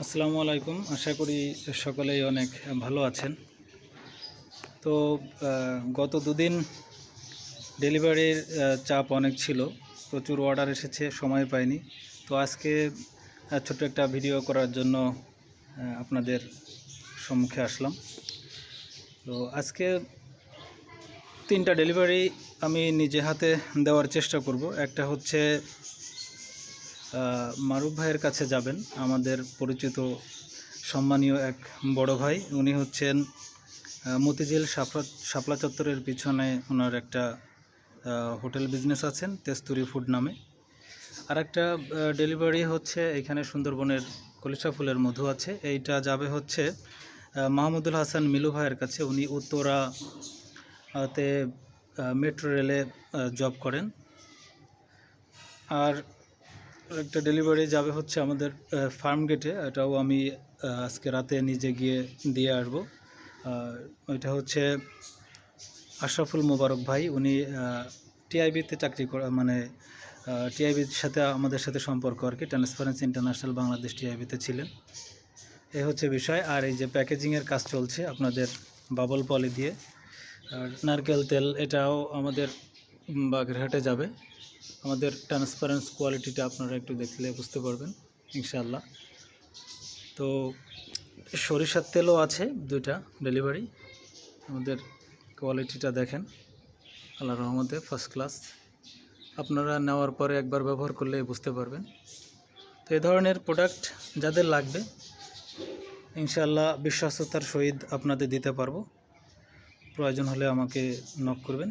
আসসালামু আলাইকুম। আশা করি সকলেই অনেক ভালো আছেন। তো গত দুদিন ডেলিভারির চাপ অনেক ছিল। প্রচুর অর্ডার এসেছে, সময় পাইনি। তো আজকে ছোট্ট একটা ভিডিও করার জন্য আপনাদের সম্মুখে আসলাম। তো আজকে তিনটা ডেলিভারি আমি নিজে হাতে দেওয়ার চেষ্টা করব। একটা হচ্ছে মারুফ ভাইয়ের কাছে যাবেন, আমাদের পরিচিত সম্মানীয় এক বড় ভাই। উনি হচ্ছেন মতিঝিল শাপলা শাপলা চত্বরের পিছনে ওনার একটা হোটেল বিজনেস আছেন, তেস্তুরি ফুড নামে। আর একটা ডেলিভারি হচ্ছে এখানে সুন্দরবনের কলিশা ফুলের মধু আছে। এইটা যাবে হচ্ছে মাহমুদুল হাসান মিলু ভাইয়ের কাছে। উনি উত্তরা তে মেট্রো রেলে জব করেন। আর একটা ডেলিভারি যাবে হচ্ছে আমাদের ফার্ম গেটে এটাও আমি আজকে রাতে নিজে গিয়ে দিয়ে আসব। ওইটা হচ্ছে আশরাফুল মোবারক ভাই। উনি টিআইবিতে চাকরি করা মানে টিআইবির সাথে আমাদের সাথে সম্পর্ক আর কি। ট্রান্সপারেন্সি ইন্টারন্যাশনাল বাংলাদেশ টিআইবিতে ছিলেন। এই হচ্ছে বিষয়। আর এই যে প্যাকেজিংয়ের কাজ চলছে আপনাদের বাবল পলি দিয়ে। আর নারকেল তেল, এটাও আমাদের বাগেরহাটে যাবে। আমাদের ট্রান্সপারেন্স কোয়ালিটিটা আপনারা একটু দেখলে বুঝতে পারবেন, ইনশাআল্লাহ। তো সরিষার তেলও আছে দুইটা ডেলিভারি আমাদের কোয়ালিটিটা দেখেন আল্লাহ রহমতে ফার্স্ট ক্লাস আপনারা নেওয়ার পরে একবার ব্যবহার করলে বুঝতে পারবেন। তো এই ধরনের প্রোডাক্ট যাদের লাগবে, ইনশাআল্লাহ বিশ্বস্ততার সহিত আপনাদের দিতে পারব। প্রয়োজন হলে আমাকে নক করবেন।